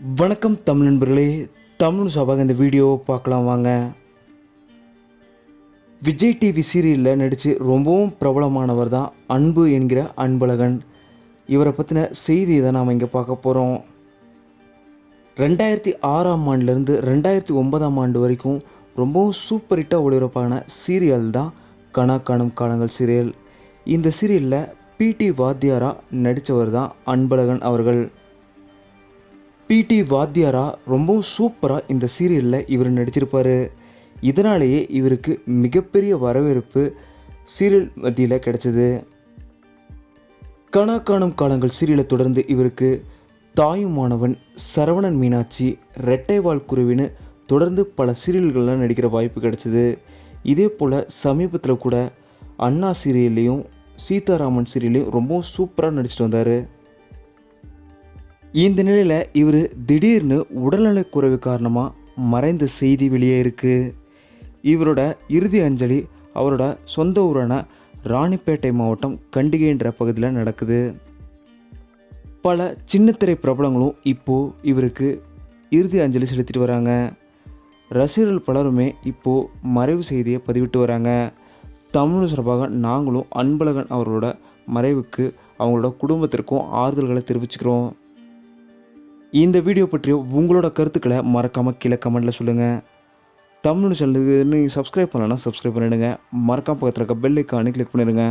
வணக்கம் தமிழ் நண்பர்களே. தமிழ் சபாக இந்த வீடியோவை பார்க்கலாம் வாங்க. விஜய் டிவி சீரியலில் நடித்து ரொம்பவும் பிரபலமானவர் தான் அன்பு என்கிற அன்பழகன். இவரை பற்றின செய்தியை தான் நாம் இங்கே பார்க்க போகிறோம் ரெண்டாயிரத்தி ஆறாம் ஆண்டுலேருந்து ரெண்டாயிரத்தி ஒன்பதாம் ஆண்டு வரைக்கும் ரொம்பவும் சூப்பர் ஹிட்டாக ஒளிபரப்பான சீரியல் தான் கணா காணும் காலங்கள் சீரியல். இந்த சீரியலில் பிடி வாத்தியாரா நடித்தவர் தான் அன்பழகன் அவர்கள். பிடி வாத்தியாரா ரொம்பவும் சூப்பராக இந்த சீரியலில் இவர் நடிச்சிருப்பார். இதனாலேயே இவருக்கு மிகப்பெரிய வரவேற்பு சீரியல் மத்தியில் கிடச்சிது. கணா காணும் காலங்கள் சீரியலை தொடர்ந்து இவருக்கு தாயுமானவன் சரவணன் மீனாட்சி ரெட்டைவால் குருவின்னு தொடர்ந்து பல சீரியல்கள்லாம் நடிக்கிற வாய்ப்பு கிடச்சிது. இதே போல் சமீபத்தில் கூட அண்ணா சீரியல்லையும் சீதாராமன் சீரியல்லையும் ரொம்பவும் சூப்பராக நடிச்சிட்டு வந்தார். இந்த நிலையில் இவர் திடீர்னு உடல்நலக்குறைவு காரணமாக மறைந்த செய்தி வெளியே இருக்குது இவரோட இறுதி அஞ்சலி அவரோட சொந்த ஊரான ராணிப்பேட்டை மாவட்டம் கண்டிகைன்ற பகுதியில் நடக்குது. பல சின்னத்திரை பிரபலங்களும் இப்போது இவருக்கு இறுதி அஞ்சலி செலுத்திட்டு வராங்க. ரசிகர்கள் பலருமே இப்போது மறைவு செய்தியை பதிவிட்டு வராங்க. தமிழ் சார்பாக நாங்களும் அன்பழகன் அவர்களோட மறைவுக்கு அவங்களோட குடும்பத்திற்கும் ஆறுதல்களை தெரிவிச்சுக்கிறோம். இந்த வீடியோ பற்றிய உங்களோட கருத்துக்களை மறக்காமல் கீழே கமெண்ட்டில் சொல்லுங்கள் தமிழ் சேனலுக்கு நீங்கள் சப்ஸ்கிரைப் பண்ணலன்னா சப்ஸ்கிரைப் பண்ணிடுங்க. மறக்காம பக்கத்தில் இருக்க பெல் ஐக்கானு கிளிக் பண்ணிடுங்க.